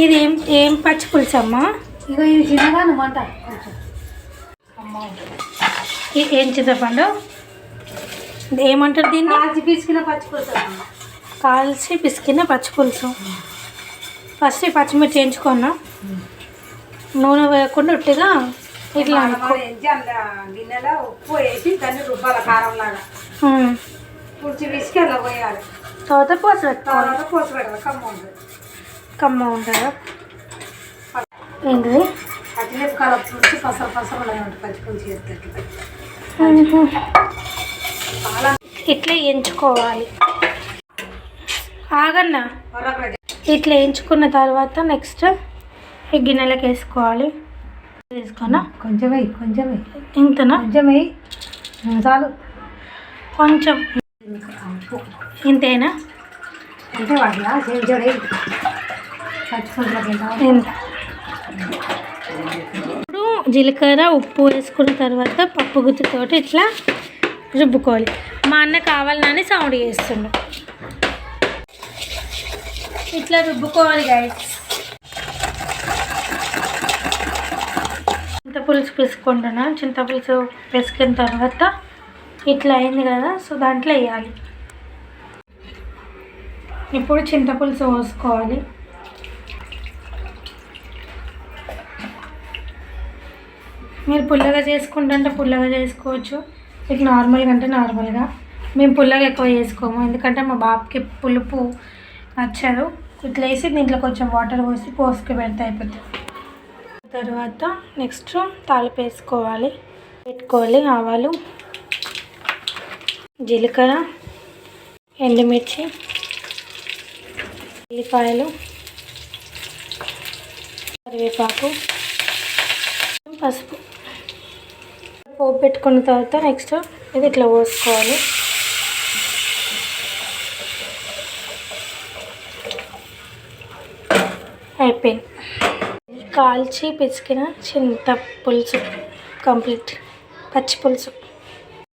ఇది ఏం ఏం పచ్చి పులుసు అమ్మా? ఇక ఇది చిన్నగా అనమాట ఏం చింతపండు ఏమంటారు దీన్ని? కాల్చి పీసుకున్న పచ్చి పులుసు. కాల్చి పిసికిన పచ్చి పులుసు. ఫస్ట్ ఈ పచ్చిమిర్చి వేయించుకున్నా నూనె వేయకుండా ఉట్టిగా ఇట్లా గిన్నెలో ఉప్పు వేసి దాన్ని రుబ్బాల కారం లాగా. పుడిచి పిసికి అలా పోయాలి. తర్వాత పోసి పెట్టుకోవాలి. తర్వాత పోసి పెట్టాలి కమ్మ కమ్మ ఉంటుందా పసర చాలా ఇట్లా ఎంచుకోవాలి. ఆగన్నా? ఇట్లా ఎంచుకున్న తర్వాత నెక్స్ట్ ఈ గిన్నెలకు వేసుకోవాలి. వేసుకున్నా కొంచెం వేయి కొంచెం వేయి. ఇంతనా? కొంచెం వేయి. ఉమ్, చాలు. కొంచెం. ఇంతేనా? అంటే ఇప్పుడు జీలకర్ర ఉప్పు వేసుకున్న తర్వాత పప్పు గుత్తితోటి ఇట్లా రుబ్బుకోవాలి. మా అన్న కావాలని సౌండ్ చేస్తుండు. ఇట్లా రుబ్బుకోవాలి గైస్ చింతపులుసు పిసుకుంటున్నా. చింతపులుసు వేసుకున్న తర్వాత ఇట్లా అయింది కదా సో దాంట్లో వేయాలి. ఇప్పుడు చింతపులుసు పోసుకోవాలి. మీరు పుల్లగా చేసుకుంటుంటే పుల్లగా చేసుకోవచ్చు. మీకు నార్మల్గా అంటే నార్మల్గా మేము పుల్లగా ఎక్కువ చేసుకోము. ఎందుకంటే మా బాబుకి పులుపు నచ్చదు. ఇట్లా వేసి దీంట్లో కొంచెం వాటర్ పోసి పోసుకు పెడితే అయిపోతుంది. తర్వాత నెక్స్ట్ తాలింపు వేసుకోవాలి. పెట్టుకోవాలి ఆవాలు జీలకర్ర ఎండుమిర్చి ఉల్లిపాయలు కరివేపాకు పసుపు. పోపు పెట్టుకున్న తర్వాత నెక్స్ట్ ఇది ఇట్లా పోసుకోవాలి. అయిపోయింది. కాల్చి పిసికిన చింత పులుసు కంప్లీట్. పచ్చి పులుసు.